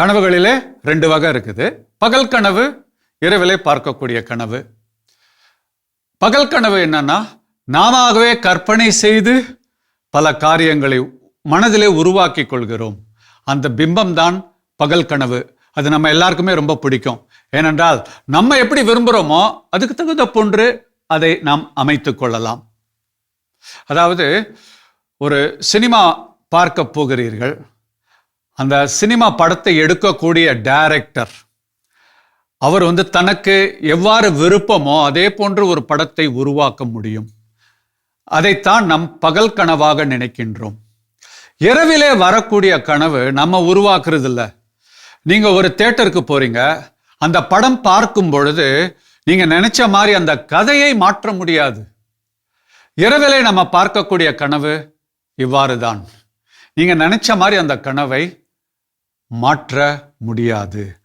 கனவுகளிலே ரெண்டு வகை இருக்குது. பகல் கனவு இரவிலே பார்க்கக்கூடிய கனவு. பகல் கனவு என்னன்னா நாமாகவே கற்பனை செய்து பல காரியங்களை மனதிலே உருவாக்கி கொள்கிறோம். அந்த பிம்பம் தான் பகல் கனவு. அது நம்ம எல்லாருக்குமே ரொம்ப பிடிக்கும். ஏனென்றால் நம்ம எப்படி விரும்புகிறோமோ அதுக்கு தகுந்த போன்று அதை நாம் அமைத்து கொள்ளலாம். அதாவது ஒரு சினிமா பார்க்க போகிறீர்கள். அந்த சினிமா படத்தை எடுக்கக்கூடிய டைரக்டர் அவர் வந்து தனக்கு எவ்வாறு விருப்பமோ அதே போன்று ஒரு படத்தை உருவாக்க முடியும். அதைத்தான் நம் பகல் கனவாக நினைக்கின்றோம். இரவிலே வரக்கூடிய கனவு நம்ம உருவாக்குறது இல்லை நீங்கள் ஒரு தேட்டருக்கு போறீங்க அந்த படம் பார்க்கும் பொழுது நீங்கள் நினைச்ச மாதிரி அந்த கதையை மாற்ற முடியாது. இரவிலே நம்ம பார்க்கக்கூடிய கனவு இவ்வாறு தான் நீங்கள் நினைச்ச மாதிரி அந்த கனவை மாற்ற முடியாது.